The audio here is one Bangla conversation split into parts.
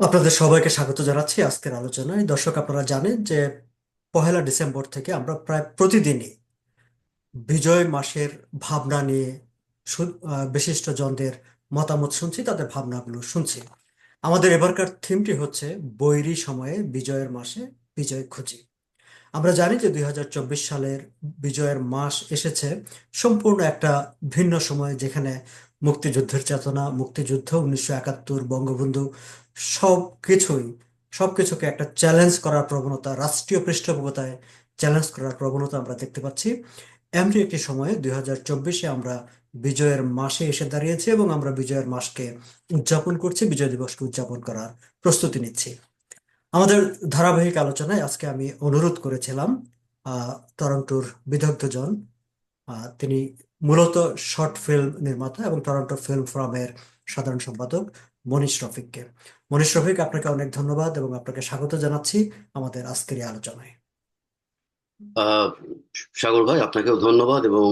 আপনাদের সবাইকে স্বাগত জানাচ্ছি আজকের আলোচনায়। দর্শক আপনারা জানেন যে পহেলা ডিসেম্বর থেকে আমরা প্রায় প্রতিদিনই বিজয় মাসের ভাবনা নিয়ে আহ, বিশিষ্টজনদের মতামত শুনছি তাদের ভাবনাগুলো শুনছি। আমাদের এবারকার থিমটি হচ্ছে বৈরী সময়ে বিজয়ের মাসে বিজয় খুঁজি। আমরা জানি যে দুই হাজার চব্বিশ সালের বিজয়ের মাস এসেছে সম্পূর্ণ একটা ভিন্ন সময় যেখানে মুক্তিযুদ্ধের চেতনা মুক্তিযুদ্ধ উনিশশো একাত্তর বঙ্গবন্ধু সব কিছুই সবকিছুকে একটা চ্যালেঞ্জ করার প্রবণতা, রাষ্ট্রীয় পৃষ্ঠপোষকতায় চ্যালেঞ্জ করার প্রবণতা আমরা দেখতে পাচ্ছি। এমনি একটি সময়ে দুই হাজার চব্বিশে আমরা বিজয়ের মাসে এসে দাঁড়িয়েছি এবং আমরা বিজয়ের মাসকে উদযাপন করছি, বিজয় দিবসকে উদযাপন করার প্রস্তুতি নিচ্ছি। আমাদের ধারাবাহিক আলোচনায় আজকে আমি অনুরোধ করেছিলাম টরন্টোর বিদগ্ধজন তিনি মূলত শর্ট ফিল্ম নির্মাতা এবং টরন্টো ফিল্ম ফোরামের সাধারণ সম্পাদক। মনীষ রফিককে। মনীষ রফিক আপনাকে অনেক ধন্যবাদ এবং আপনাকে স্বাগত জানাচ্ছি আমাদের আজকের এই আলোচনায়। সাগর ভাই আপনাকেও ধন্যবাদ এবং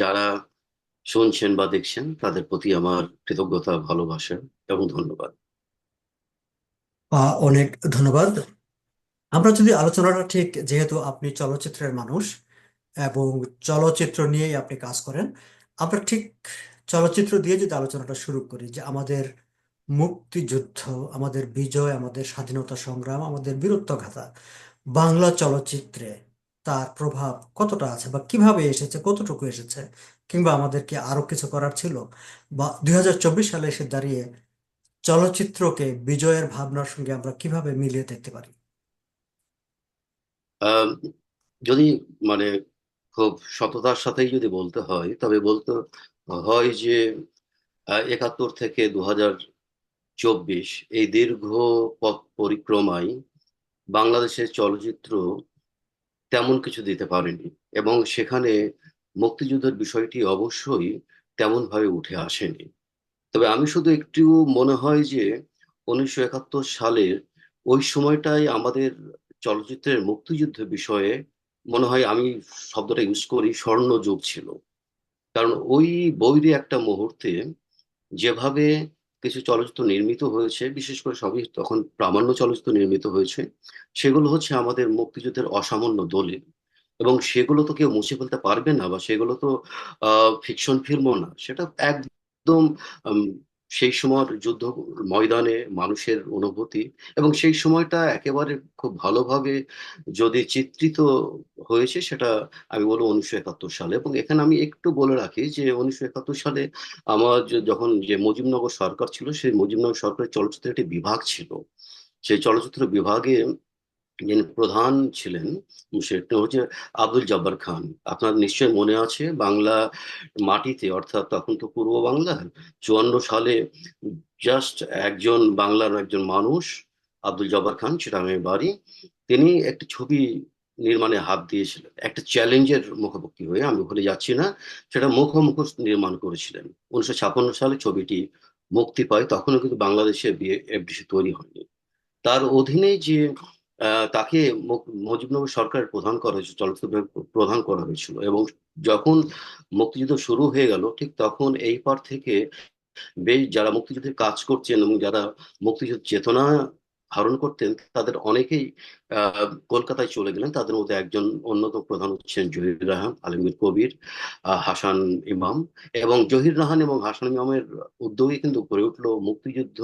যারা শুনছেন বা দেখছেন তাদের প্রতি আমার কৃতজ্ঞতা ভালোবাসা এবং ধন্যবাদ। অনেক ধন্যবাদ। আমরা যদি আলোচনাটা ঠিক যেহেতু আপনি চলচ্চিত্রের মানুষ এবং চলচ্চিত্র নিয়েই আপনি কাজ করেন আমরা ঠিক চলচ্চিত্র দিয়ে যদি আলোচনাটা শুরু করি যে আমাদের মুক্তিযুদ্ধ, আমাদের বিজয়, আমাদের স্বাধীনতা সংগ্রাম, আমাদের বীরত্বগাথা, বাংলা চলচ্চিত্রে তার প্রভাব কতটা আছে বা কীভাবে এসেছে, কতটুকু এসেছে কিংবা আমাদের কি আরও কিছু করার ছিল বা দুই হাজার চব্বিশ সালে এসে দাঁড়িয়ে চলচ্চিত্রকে বিজয়ের ভাবনার সঙ্গে আমরা কীভাবে মিলিয়ে দেখতে পারি? যদি মানে খুব সততার সাথেই যদি বলতে হয়, তবে বলতে হয় যে একাত্তর থেকে দু হাজার চব্বিশ, এই দীর্ঘ পথ পরিক্রমায় বাংলাদেশের চলচ্চিত্র তেমন কিছু দিতে পারেনি এবং সেখানে মুক্তিযুদ্ধের বিষয়টি অবশ্যই তেমন ভাবে উঠে আসেনি। তবে আমি শুধু একটু মনে হয় যে উনিশশো একাত্তর সালের ওই সময়টাই আমাদের চলচ্চিত্রের মুক্তিযুদ্ধ বিষয়ে মনে হয় আমি শব্দটা ইউজ করি স্বর্ণযুগ ছিল। কারণ ওই বৈরী একটা মুহূর্তে যেভাবে কিছু চলচ্চিত্র নির্মিত হয়েছে, বিশেষ করে সবই তখন প্রামাণ্য চলচ্চিত্র নির্মিত হয়েছে, সেগুলো হচ্ছে আমাদের মুক্তিযুদ্ধের অসামান্য দলিল। এবং সেগুলো তো কেউ মুছে ফেলতে পারবে না বা সেগুলো তো, আহ ফিকশন ফিল্মও না। সেটা একদম সেই সময়ের যুদ্ধ ময়দানে মানুষের অনুভূতি এবং সেই সময়টা একেবারে খুব ভালোভাবে যদি চিত্রিত হয়েছে সেটা আমি বলব উনিশশো একাত্তর সালে। এবং এখানে আমি একটু বলে রাখি যে উনিশশো একাত্তর সালে আমার যখন যে মুজিবনগর সরকার ছিল, সেই মুজিবনগর সরকারের চলচ্চিত্রের একটি বিভাগ ছিল। সেই চলচ্চিত্র বিভাগে যিনি প্রধান ছিলেন সেটা হচ্ছে আব্দুল জব্বার খান। আপনার নিশ্চয় মনে আছে, বাংলা মাটিতে, অর্থাৎ তখন তো পূর্ব বাংলা চুয়ান্ন সালে জাস্ট একজন বাংলার একজন মানুষ আব্দুল জব্বার খান চিটাগাং বাড়ি, তিনি একটি ছবি নির্মাণে হাত দিয়েছিলেন। একটা চ্যালেঞ্জের মুখোমুখি হয়ে, আমি ওখানে যাচ্ছি না, সেটা মুখোমুখি নির্মাণ করেছিলেন। উনিশশো ছাপ্পান্ন সালে ছবিটি মুক্তি পায়, তখনও কিন্তু বাংলাদেশে এফডিসি তৈরি হয়নি। তার অধীনে যে তাকে মুজিবনগর সরকারের প্রধান করা হয়েছিল চলচ্চিত্র প্রধান করা হয়েছিল এবং যখন মুক্তিযুদ্ধ শুরু হয়ে গেল, ঠিক তখন এই পার থেকে বেশ যারা মুক্তিযুদ্ধের কাজ করছেন এবং যারা মুক্তিযুদ্ধ চেতনা ধারণ করতেন, তাদের অনেকেই কলকাতায় চলে গেলেন। তাদের মধ্যে একজন অন্যতম প্রধান হচ্ছেন জহির রাহান, আলমগীর কবির হাসান ইমাম এবং জহির রাহান এবং হাসান ইমামের উদ্যোগে কিন্তু গড়ে উঠল মুক্তিযুদ্ধ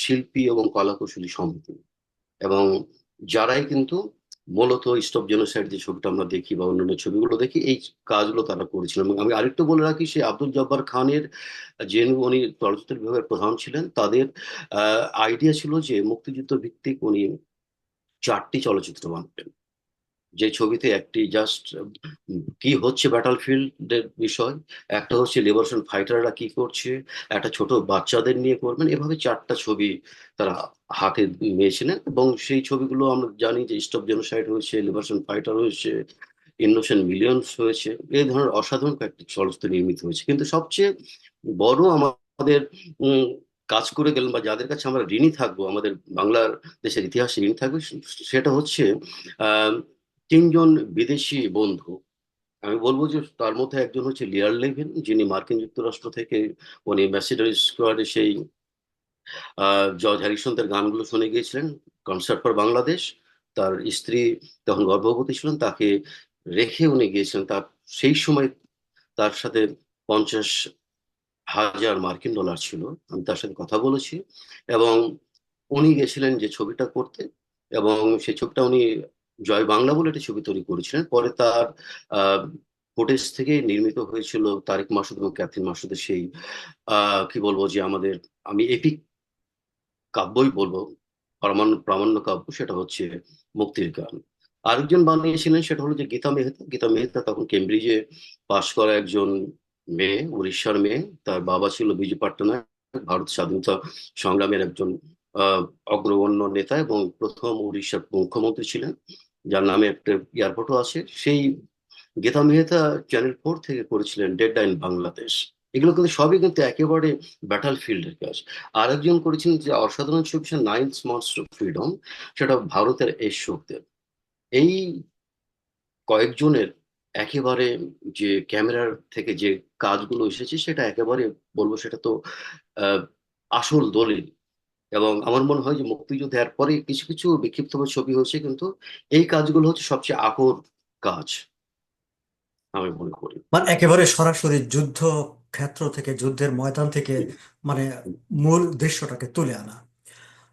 শিল্পী এবং কলাকুশলী সমিতি। এবং যারাই কিন্তু মূলত স্টপ জেনোসাইড যে ছবিটা আমরা দেখি বা অন্যান্য ছবিগুলো দেখি, এই কাজগুলো তারা করেছিলেন এবং আমি আরেকটু বলে রাখি সে আব্দুল জব্বার খানের যে উনি চলচ্চিত্র বিভাগের প্রধান ছিলেন, তাদের আইডিয়া ছিল যে মুক্তিযুদ্ধ ভিত্তিক উনি চারটি চলচ্চিত্র বানাবেন যে ছবিতে একটি জাস্ট কি হচ্ছে ব্যাটল ফিল্ডের বিষয়, একটা হচ্ছে লিবারেশন ফাইটাররা কি করছে, একটা ছোট বাচ্চাদের নিয়ে করবেন এভাবে চারটা ছবি তারা হাতে নিয়েছিলেন এবং সেই ছবিগুলো আমরা জানি যে স্টপ জেনোসাইড হয়েছে লিবারেশন ফাইটার হয়েছে ইনোসেন্ট মিলিয়ন্স হয়েছে এই ধরনের অসাধারণ কয়েকটি চলচ্চিত্র নির্মিত হয়েছে। কিন্তু সবচেয়ে বড় আমাদের কাজ করে গেলেন বা যাদের কাছে আমরা ঋণী থাকব, আমাদের বাংলার দেশের ইতিহাসে ঋণী থাকবে সেটা হচ্ছে, আহ তিনজন বিদেশি বন্ধু, আমি বলব যে তার মধ্যে একজন হচ্ছে লিয়ার লেভিন যিনি মার্কিন যুক্তরাষ্ট্র থেকে উনি ম্যাসিডারি স্কোয়াডে সেই জর্জ হ্যারিসন তার গানগুলো শুনে গিয়েছিলেন কনসার্ট ফর বাংলাদেশ তার স্ত্রী তখন গর্ভবতী ছিলেন, তাকে রেখে উনি গিয়েছিলেন। তার, সেই সময় তার সাথে পঞ্চাশ হাজার মার্কিন ডলার ছিল, আমি তার সাথে কথা বলেছি। এবং উনি গেছিলেন যে ছবিটা করতে, এবং সেই ছবিটা উনি জয় বাংলা বলে একটা ছবি তৈরি করেছিলেন। পরে তার ফুটেজ থেকে নির্মিত হয়েছিল তারেক মাসুদ এবং ক্যাথরিন মাসুদের সেই কি বলব যে আমাদের, আমি এপিক কাব্যই বলব, প্রামাণ্য প্রামাণ্য কাব্য সেটা হচ্ছে মুক্তির গান। আরেকজন বানিয়েছিলেন সেটা হলো যে গীতা মেহতা। গীতা মেহতা তখন কেমব্রিজে পাশ করা একজন মেয়ে, উড়িষ্যার মেয়ে। তার বাবা ছিল বিজু পট্টনায়ক ভারত স্বাধীনতা সংগ্রামের একজন অগ্রগণ্য নেতা এবং প্রথম উড়িষ্যার মুখ্যমন্ত্রী ছিলেন, যার নামে একটা এয়ারপোর্টও আছে। সেই গীতা মেহতা চ্যানেল ফোর থেকে করেছিলেন ডেড ইন বাংলাদেশ এগুলো কিন্তু সবই কিন্তু একেবারে ব্যাটাল ফিল্ডের কাজ। আরেকজন করেছিলেন যে অসাধারণ ছবি নাইন টু ফ্রিডম সেটা ভারতের এই শোকদের এই কয়েকজনের একেবারে যে ক্যামেরার থেকে যে কাজগুলো এসেছে, সেটা একেবারে বলব সেটা তো আসল দলিল। এবং আমার মনে হয় যে মুক্তিযুদ্ধের পরে কিছু কিছু বিক্ষিপ্ত ছবি হয়েছে, কিন্তু এই কাজগুলো হচ্ছে সবচেয়ে আকর কাজ, আমি মনে করি। মানে একেবারে সরাসরি যুদ্ধ ক্ষেত্র থেকে, যুদ্ধের ময়দান থেকে মানে মূল দৃশ্যটাকে তুলে আনা।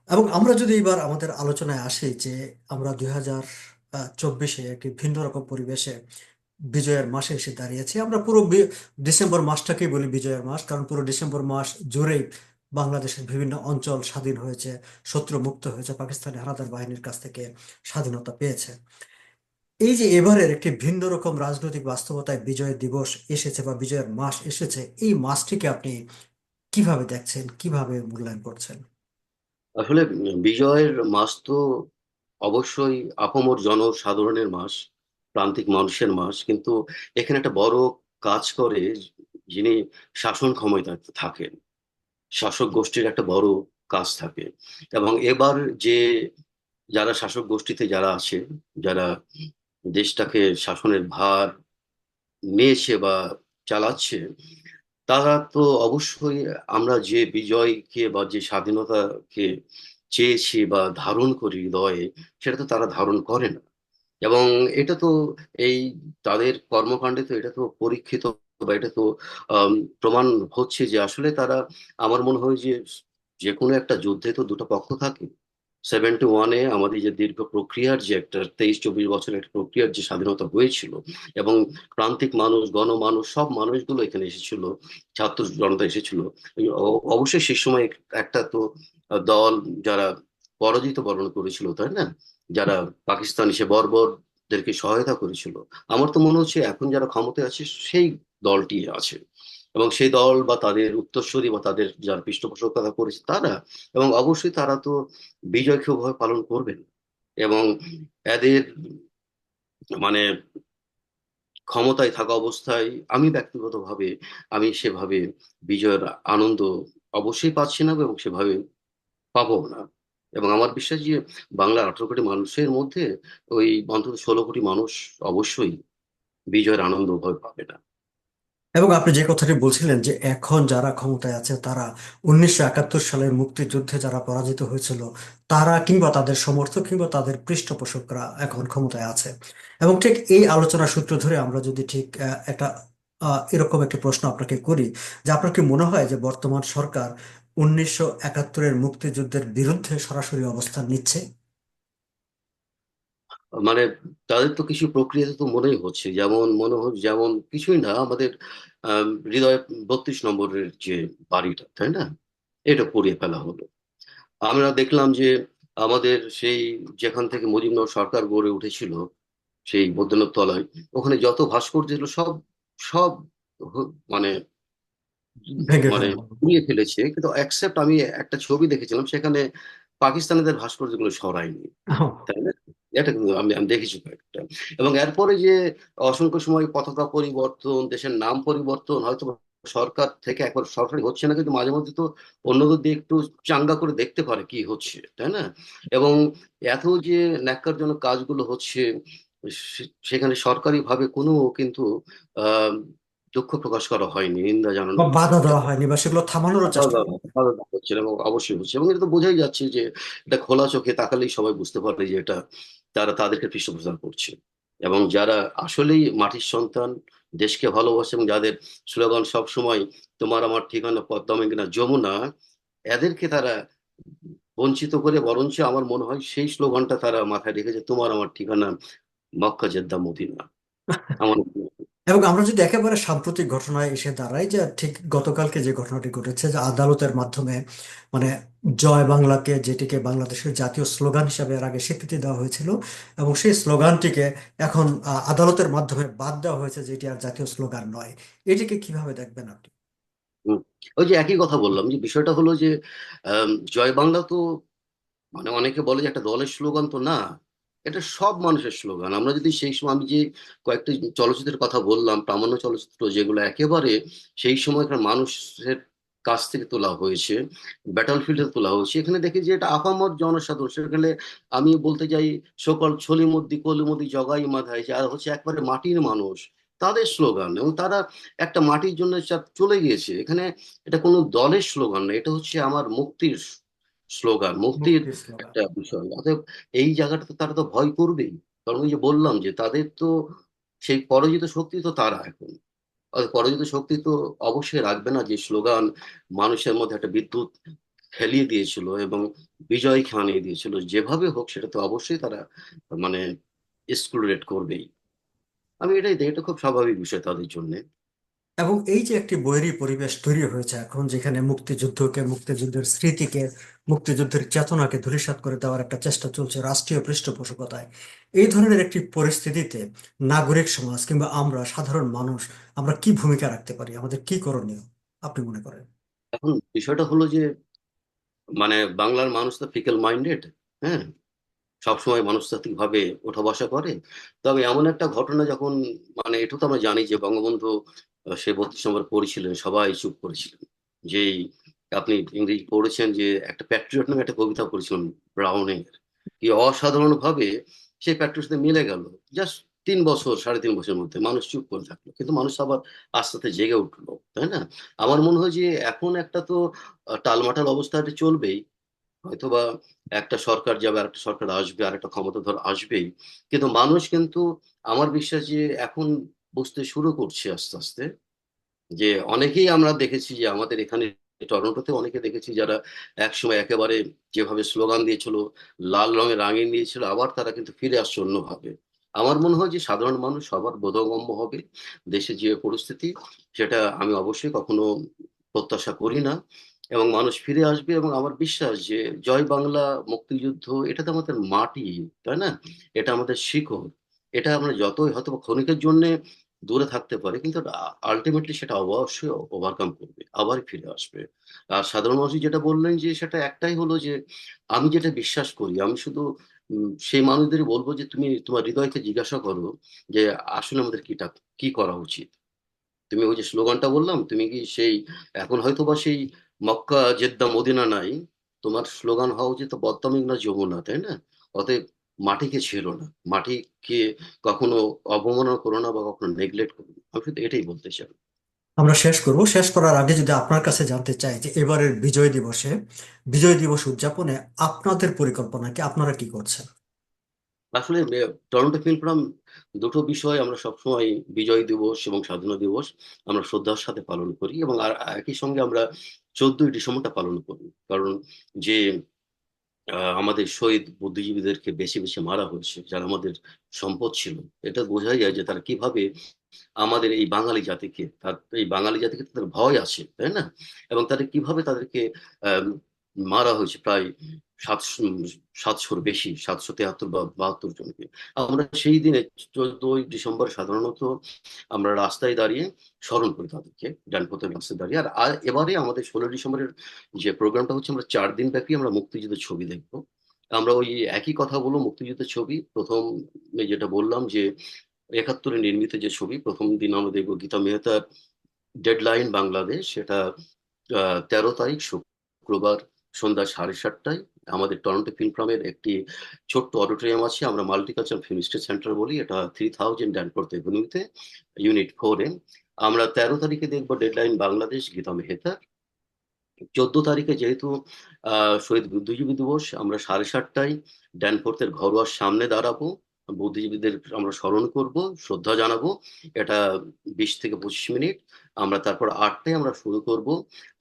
এবং আমরা যদি এবার আমাদের আলোচনায় আসি যে আমরা দুই হাজার চব্বিশে একটি ভিন্ন রকম পরিবেশে বিজয়ের মাসে এসে দাঁড়িয়েছি, আমরা পুরো ডিসেম্বর মাসটাকেই বলি বিজয়ের মাস, কারণ পুরো ডিসেম্বর মাস জুড়েই বাংলাদেশের বিভিন্ন অঞ্চল স্বাধীন হয়েছে শত্রু মুক্ত হয়েছে, পাকিস্তানি হানাদার বাহিনীর কাছ থেকে স্বাধীনতা পেয়েছে। এই যে এবারের একটি ভিন্ন রকম রাজনৈতিক বাস্তবতায় বিজয় দিবস এসেছে বা বিজয়ের মাস এসেছে, এই মাসটিকে আপনি কীভাবে দেখছেন, কীভাবে মূল্যায়ন করছেন? আসলে বিজয়ের মাস তো অবশ্যই আপমর জনসাধারণের মাস, প্রান্তিক মানুষের মাস, কিন্তু এখানে একটা বড় কাজ করে যিনি শাসন ক্ষমতায় থাকেন। শাসক গোষ্ঠীর একটা বড় কাজ থাকে। এবং এবার যে যারা শাসক গোষ্ঠীতে যারা আছে, যারা দেশটাকে শাসনের ভার নিয়েছে বা চালাচ্ছে, তারা তো অবশ্যই আমরা যে বিজয়কে বা যে স্বাধীনতাকে চেয়েছি বা ধারণ করি হৃদয়ে সেটা তো তারা ধারণ করে না। এবং এটা তো এই তাদের কর্মকাণ্ডে তো এটা তো পরীক্ষিত বা এটা তো প্রমাণ হচ্ছে যে আসলে তারা, আমার মনে হয় যে যে কোনো একটা যুদ্ধে তো দুটো পক্ষ থাকে। সেভেন্টি ওয়ানে আমাদের যে দীর্ঘ প্রক্রিয়ার যে একটা তেইশ চব্বিশ বছরের একটা প্রক্রিয়ার যে স্বাধীনতা হয়েছিল এবং প্রান্তিক মানুষ, গণমানুষ, সব মানুষগুলো এখানে এসেছিল, ছাত্র জনতা এসেছিল। অবশ্যই সে সময় একটা তো দল যারা পরাজিত বরণ করেছিল, তাই না? যারা পাকিস্তান পাকিস্তানি সে বর্বরদেরকে সহায়তা করেছিল। আমার তো মনে হচ্ছে এখন যারা ক্ষমতায় আছে, সেই দলটি আছে। এবং সেই দল বা তাদের উত্তরসূরি বা তাদের যারা পৃষ্ঠপোষকতা করেছে, তারা এবং অবশ্যই তারা তো বিজয়কে ওভাবে পালন করবেন। এবং এদের মানে ক্ষমতায় থাকা অবস্থায় আমি ব্যক্তিগতভাবে আমি সেভাবে বিজয়ের আনন্দ অবশ্যই পাচ্ছি না এবং সেভাবে পাবো না। এবং আমার বিশ্বাস যে বাংলার আঠারো কোটি মানুষের মধ্যে ওই অন্তত ষোলো কোটি মানুষ অবশ্যই বিজয়ের আনন্দ ওভাবে পাবে না। এবং আপনি যে কথাটি বলছিলেন যে এখন যারা ক্ষমতায় আছে, তারা উনিশশো একাত্তর সালের মুক্তিযুদ্ধে যারা পরাজিত হয়েছিল, তারা কিংবা তাদের সমর্থক কিংবা তাদের পৃষ্ঠপোষকরা এখন ক্ষমতায় আছে। এবং ঠিক এই আলোচনা সূত্র ধরে আমরা যদি ঠিক একটা এরকম একটি প্রশ্ন আপনাকে করি যে আপনার কি মনে হয় যে বর্তমান সরকার উনিশশো একাত্তরের মুক্তিযুদ্ধের বিরুদ্ধে সরাসরি অবস্থান নিচ্ছে। মানে তাদের তো কিছু প্রক্রিয়াতে তো মনেই হচ্ছে, যেমন মনে হচ্ছে যেমন কিছুই না, আমাদের হৃদয় বত্রিশ নম্বরের যে বাড়িটা, তাই না? এটা পুড়িয়ে ফেলা হলো। আমরা দেখলাম যে আমাদের সেই যেখান থেকে মুজিবনগর সরকার গড়ে উঠেছিল, সেই বৈদ্যনাথ তলায়, ওখানে যত ভাস্কর্য ছিল সব সব মানে মানে পুড়িয়ে ফেলেছে। কিন্তু অ্যাকসেপ্ট আমি একটা ছবি দেখেছিলাম সেখানে পাকিস্তানিদের ভাস্কর্যগুলো সরায়নি। তাই না? এটা কিন্তু আমি আমি দেখেছি কয়েকটা। এবং এরপরে যে অসংখ্য সময় পতাকা পরিবর্তন দেশের নাম পরিবর্তন হয়তো সরকার থেকে একবার সরকারি হচ্ছে না কিন্তু মাঝে মধ্যে তো অন্যদের দিয়ে একটু চাঙ্গা করে দেখতে পারে কি হচ্ছে তাই না? এবং এত যে ন্যাক্কারজনক কাজগুলো হচ্ছে সেখানে সরকারি ভাবে কোনো কিন্তু আহ দুঃখ প্রকাশ করা হয়নি নিন্দা জানানো বা বাধা দেওয়া হয়নি বা সেগুলো থামানোরও চেষ্টা হয়নি। ভালো হচ্ছে এবং অবশ্যই হচ্ছে এবং এটা তো বোঝাই যাচ্ছে যে এটা খোলা চোখে তাকালেই সবাই বুঝতে পারবে যে এটা তারা তাদেরকে পৃষ্ঠপোষণ করছে এবং যারা আসলেই মাটির সন্তান দেশকে ভালোবাসে এবং যাদের স্লোগান সব সময় তোমার আমার ঠিকানা পদ্মা কিনা যমুনা এদেরকে তারা বঞ্চিত করে বরঞ্চ আমার মনে হয় সেই স্লোগানটা তারা মাথায় রেখেছে তোমার আমার ঠিকানা মক্কা জেদ্দা মদিনা আমার। এবং আমরা যদি একেবারে সাম্প্রতিক ঘটনায় এসে দাঁড়াই যে ঠিক গতকালকে যে ঘটনাটি ঘটেছে, যে আদালতের মাধ্যমে মানে জয় বাংলাকে যেটিকে বাংলাদেশের জাতীয় স্লোগান হিসাবে এর আগে স্বীকৃতি দেওয়া হয়েছিল এবং সেই স্লোগানটিকে এখন আদালতের মাধ্যমে বাদ দেওয়া হয়েছে যেটি আর জাতীয় স্লোগান নয় এটিকে কীভাবে দেখবেন আপনি। ওই যে একই কথা বললাম যে বিষয়টা হলো যে জয় বাংলা তো মানে অনেকে বলে যে একটা দলের স্লোগান তো না এটা সব মানুষের স্লোগান। আমরা যদি সেই সময় আমি যে কয়েকটি চলচ্চিত্রের কথা বললাম, প্রামাণ্য চলচ্চিত্র যেগুলো একেবারে সেই সময়কার মানুষের কাছ থেকে তোলা হয়েছে ব্যাটল ফিল্ডে তোলা হয়েছে, এখানে দেখি যে এটা আপামত জনসাধারণ, সেখানে আমি বলতে চাই সকল ছলিমদ্দি কলিমদ্দি জগাই মাথায় আর হচ্ছে একবারে মাটির মানুষ, তাদের স্লোগান এবং তারা একটা মাটির জন্য চলে গিয়েছে। এখানে এটা কোনো দলের স্লোগান না, এটা হচ্ছে আমার মুক্তির স্লোগান মুক্তির একটা বিষয়। অতএব এই জায়গাটাতে তারা তো ভয় করবেই। কারণ ওই যে বললাম যে তাদের তো সেই পরাজিত শক্তি তো তারা এখন। পরাজিত শক্তি তো অবশ্যই রাখবে না যে স্লোগান মানুষের মধ্যে একটা বিদ্যুৎ খেলিয়ে দিয়েছিল এবং বিজয় খানিয়ে দিয়েছিল। যেভাবে হোক সেটা তো অবশ্যই তারা মানে এক্সক্লুডেড করবেই। আমি এটাই দেখি এটা খুব স্বাভাবিক বিষয় তাদের জন্য। এবং এই যে একটি বৈরী পরিবেশ তৈরি হয়েছে এখন, যেখানে মুক্তিযুদ্ধকে, মুক্তিযুদ্ধের স্মৃতিকে, মুক্তিযুদ্ধের চেতনাকে ধূলিসাৎ করে দেওয়ার একটা চেষ্টা চলছে রাষ্ট্রীয় পৃষ্ঠপোষকতায়। এই ধরনের একটি পরিস্থিতিতে নাগরিক সমাজ কিংবা আমরা সাধারণ মানুষ, আমরা কি ভূমিকা রাখতে পারি? আমাদের কি করণীয়? আপনি মনে করেন? এখন বিষয়টা হলো যে মানে বাংলার মানুষ তো ফিকেল মাইন্ডেড হ্যাঁ? সবসময় মনস্তাত্ত্বিক ভাবে ওঠা বসা করে। তবে এমন একটা ঘটনা যখন মানে এটা তো আমরা জানি যে বঙ্গবন্ধু সে বত্রিশ নম্বর পড়েছিলেন, সবাই চুপ করেছিলেন। যেই আপনি ইংরেজি পড়েছেন যে একটা প্যাট্রিয়ট নামে একটা কবিতা পড়েছিলেন ব্রাউনের, কি অসাধারণ ভাবে সেই প্যাট্রিয়ট সাথে মিলে গেল। জাস্ট তিন বছর, সাড়ে তিন বছরের মধ্যে মানুষ চুপ করে থাকল। কিন্তু মানুষ আবার আস্তে আস্তে জেগে উঠল, তাই না? আমার মনে হয় যে এখন একটা তো টালমাটাল অবস্থাটা চলবেই। হয়তোবা একটা সরকার যাবে আর একটা সরকার আসবে আর একটা ক্ষমতাধর আসবেই। কিন্তু মানুষ কিন্তু আমার বিশ্বাস যে এখন বুঝতে শুরু করছে আস্তে আস্তে যে অনেকেই আমরা দেখেছি যে আমাদের এখানে টরন্টোতে অনেকে দেখেছি যারা একসময় একেবারে যেভাবে স্লোগান দিয়েছিল, লাল রঙে রাঙিয়ে দিয়েছিল আবার তারা কিন্তু ফিরে আসছে অন্যভাবে। আমার মনে হয় যে সাধারণ মানুষ সবার বোধগম্য হবে, দেশে যে পরিস্থিতি, সেটা আমি অবশ্যই কখনো প্রত্যাশা করি না। এবং মানুষ ফিরে আসবে এবং আমার বিশ্বাস যে জয় বাংলা মুক্তিযুদ্ধ, এটা তো আমাদের মাটি, তাই না? এটা আমাদের শিকড়। এটা আমরা যতই হয়তো ক্ষণিকের জন্য দূরে থাকতে পারে, কিন্তু আলটিমেটলি সেটা অবশ্যই ওভারকাম করবে, আবার ফিরে আসবে। আর সাধারণ মানুষ যেটা বললেন যে সেটা একটাই হলো যে আমি যেটা বিশ্বাস করি, আমি শুধু সেই মানুষদের বলব যে তুমি তোমার হৃদয়কে জিজ্ঞাসা করো যে আসলে আমাদের কিটা, কি করা উচিত? তুমি ওই যে স্লোগানটা বললাম, তুমি কি সেই এখন হয়তো বা সেই মক্কা জেদ্দা মদিনা নাই, তোমার স্লোগান হওয়া উচিত পদ্মা না যমুনা, তাই না? অতএব মাটিকে ছিল না, মাটিকে কখনো অবমাননা করো না বা কখনো নেগলেক্ট করো না। আমি শুধু এটাই বলতে চাই। আমরা শেষ করব। শেষ করার আগে যদি আপনার কাছে জানতে চাই যে এবারের বিজয় দিবসে, বিজয় দিবস উদযাপনে আপনাদের পরিকল্পনা কি? আপনারা কি করছেন? আসলে টরন্টো ফিল্ম ফোরাম দুটো বিষয় আমরা সবসময় বিজয় দিবস এবং স্বাধীনতা দিবস আমরা শ্রদ্ধার সাথে পালন করি এবং আর একই সঙ্গে আমরা চোদ্দই ডিসেম্বরটা পালন করি। কারণ যে আমাদের শহীদ বুদ্ধিজীবীদেরকে বেশি বেশি মারা হয়েছে, যারা আমাদের সম্পদ ছিল, এটা বোঝাই যায় যে তারা কীভাবে আমাদের এই বাঙালি জাতিকে, তার এই বাঙালি জাতিকে তাদের ভয় আছে, তাই না? এবং তাদের কীভাবে তাদেরকে মারা হয়েছে প্রায় সাতশো, সাতশোর বেশি, সাতশো তেহাত্তর বা বাহাত্তর জনকে। আমরা সেই দিনে চোদ্দই ডিসেম্বর সাধারণত আমরা রাস্তায় দাঁড়িয়ে স্মরণ করি তাদেরকে, ডানপথের রাস্তায় দাঁড়িয়ে। আর এবারে আমাদের ষোলো ডিসেম্বরের যে প্রোগ্রামটা হচ্ছে, আমরা চার দিন ব্যাপী আমরা মুক্তিযুদ্ধের ছবি দেখব। আমরা ওই একই কথা বলব, মুক্তিযুদ্ধের ছবি। প্রথম যেটা বললাম যে, একাত্তরে নির্মিত যে ছবি, প্রথম দিন আমরা দেখব গীতা মেহতার ডেডলাইন বাংলাদেশ। সেটা তেরো তারিখ শুক্রবার। সন্ধ্যা সাড়ে সাতটায় আমাদের টরন্টো ফিল্ম একটি ছোট্ট অডিটোরিয়াম আছে। আমরা মাল্টিকালচার ফিল্ম স্টেজ সেন্টার বলি। এটা থ্রি থাউজেন্ড ড্যানপোর্ট এভিনিউতে ইউনিট ফোরে আমরা তেরো তারিখে দেখব ডেডলাইন বাংলাদেশ গীতা মেহতার চোদ্দ তারিখে যেহেতু আহ শহীদ বুদ্ধিজীবী দিবস, আমরা সাড়ে সাতটায় ড্যানফোর্থের ঘরোয়ার সামনে দাঁড়াবো। বুদ্ধিজীবীদের আমরা স্মরণ করব, শ্রদ্ধা জানাব। এটা বিশ থেকে পঁচিশ মিনিট। আমরা তারপর আটটায় আমরা শুরু করব।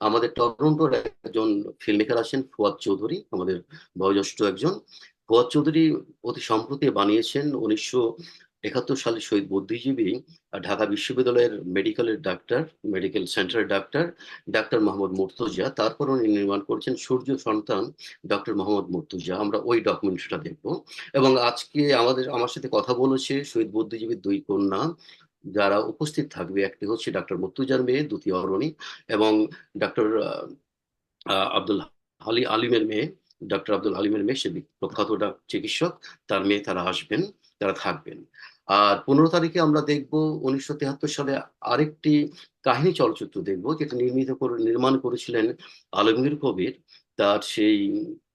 আমাদের টরন্টোর একজন ফিল্ম মেকার আছেন ফুয়াদ চৌধুরী, আমাদের বয়োজ্যেষ্ঠ একজন। ফুয়াদ চৌধুরী অতি সম্প্রতি বানিয়েছেন উনিশশো একাত্তর সালে শহীদ বুদ্ধিজীবী ঢাকা বিশ্ববিদ্যালয়ের মেডিকেলের ডাক্তার, মেডিকেল সেন্টারের ডাক্তার ডাক্তার মোহাম্মদ মুর্তজা। তারপর উনি নির্মাণ করছেন সূর্য সন্তান ডক্টর মোহাম্মদ মুর্তজা। আমরা ওই ডকুমেন্টারিটা দেখব। এবং আজকে আমাদের, আমার সাথে কথা বলেছে শহীদ বুদ্ধিজীবীর দুই কন্যা যারা উপস্থিত থাকবে, একটি হচ্ছে ডক্টর মুর্তুজার মেয়ে দ্বিতীয় অরণি এবং ডক্টর আব্দুল আলী আলিমের মেয়ে ডক্টর আব্দুল আলিমের মেয়ে, সে প্রখ্যাত চিকিৎসক, তার মেয়ে তারা আসবেন, তারা থাকবেন। আর পনেরো তারিখে আমরা দেখব উনিশশো সালে আরেকটি কাহিনী চলচ্চিত্র দেখব, যেটা নির্মিত করে, নির্মাণ করেছিলেন আলমগীর কবির, তার সেই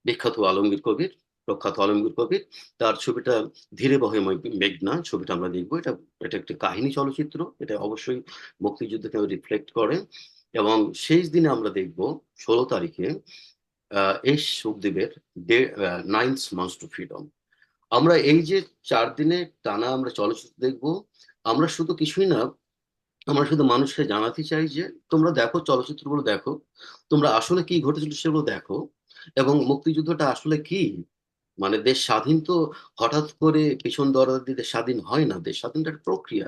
বিখ্যাত আলমগীর কবির। প্রখ্যাত আলমগীর কবির, তার ছবিটা ধীরে বহে মেঘনা, ছবিটা আমরা দেখব। এটা এটা একটি কাহিনী চলচ্চিত্র, এটা অবশ্যই মুক্তিযুদ্ধকে রিফ্লেক্ট করে। এবং শেষ দিনে আমরা দেখব, ষোলো তারিখে এই সুখদেবের নাইন্থ মান্থস টু ফ্রিডম আমরা এই যে চার দিনে টানা আমরা চলচ্চিত্র দেখব, আমরা শুধু কিছুই না, আমরা শুধু মানুষকে জানাতে চাই যে, তোমরা দেখো চলচ্চিত্রগুলো দেখো, তোমরা আসলে কি ঘটেছিল সেগুলো দেখো, এবং মুক্তিযুদ্ধটা আসলে কি? মানে দেশ স্বাধীন তো হঠাৎ করে পিছন দরজা দিতে স্বাধীন হয় না, দেশ স্বাধীনটা একটা প্রক্রিয়া।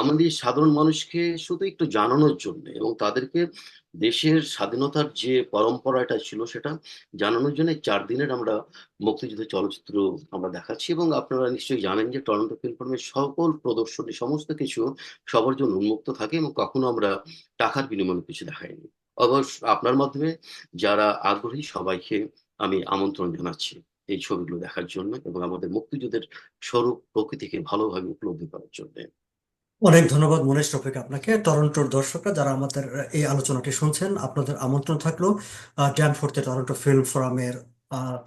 আমাদের সাধারণ মানুষকে শুধু একটু জানানোর জন্য এবং তাদেরকে দেশের স্বাধীনতার যে পরম্পরাটা ছিল সেটা জানানোর জন্য চার দিনের আমরা মুক্তিযুদ্ধ চলচ্চিত্র আমরা দেখাচ্ছি এবং আপনারা নিশ্চয়ই জানেন যে টরন্টো ফিল্ম ফোরামের সকল প্রদর্শনী সমস্ত কিছু সবার জন্য উন্মুক্ত থাকে এবং কখনো আমরা টাকার বিনিময়ে কিছু দেখাইনি। অবশ্য আপনার মাধ্যমে যারা আগ্রহী সবাইকে আমি আমন্ত্রণ জানাচ্ছি। এই ছবিগুলো দেখার জন্য এবং আমাদের মুক্তিযুদ্ধের স্বরূপ প্রকৃতিকে ভালোভাবে উপলব্ধি করার জন্য। অনেক ধন্যবাদ মনীষ রফিক আপনাকে। টরন্টোর দর্শকরা যারা আমাদের এই আলোচনাটি শুনছেন, আপনাদের আমন্ত্রণ থাকল। ড্যানফোর্থে টরন্টো ফিল্ম ফোরামের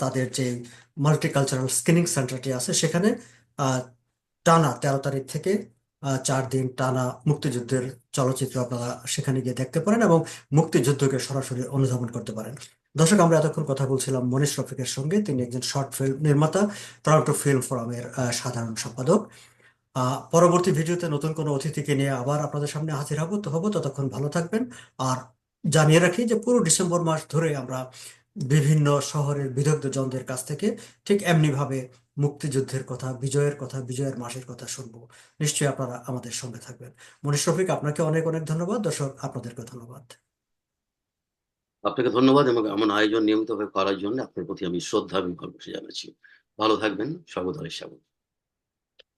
তাদের যে মাল্টিকালচারাল স্ক্রিনিং সেন্টারটি আছে সেখানে টানা তেরো তারিখ থেকে চার দিন টানা মুক্তিযুদ্ধের চলচ্চিত্র আপনারা সেখানে গিয়ে দেখতে পারেন এবং মুক্তিযুদ্ধকে সরাসরি অনুধাবন করতে পারেন। দর্শক, আমরা এতক্ষণ কথা বলছিলাম মনীষ রফিকের সঙ্গে। তিনি একজন শর্ট ফিল্ম নির্মাতা টরন্টো ফিল্ম ফোরামের সাধারণ সম্পাদক। পরবর্তী ভিডিওতে নতুন কোনো অতিথিকে নিয়ে আবার আপনাদের সামনে হাজির হব তো হব। ততক্ষণ ভালো থাকবেন। আর জানিয়ে রাখি যে পুরো ডিসেম্বর মাস ধরে আমরা বিভিন্ন শহরের বিদগ্ধ জনদের কাছ থেকে ঠিক এমনিভাবে মুক্তিযুদ্ধের কথা, বিজয়ের কথা, বিজয়ের মাসের কথা শুনব। নিশ্চয়ই আপনারা আমাদের সঙ্গে থাকবেন। মনীষ রফিক, আপনাকে অনেক অনেক ধন্যবাদ। দর্শক আপনাদেরকে ধন্যবাদ। আপনাকে ধন্যবাদ এবং এমন আয়োজন নিয়মিতভাবে করার জন্য আপনার প্রতি আমি শ্রদ্ধা এবং ভালোবাসা জানাচ্ছি। ভালো থাকবেন। সর্বদা স্বাগত।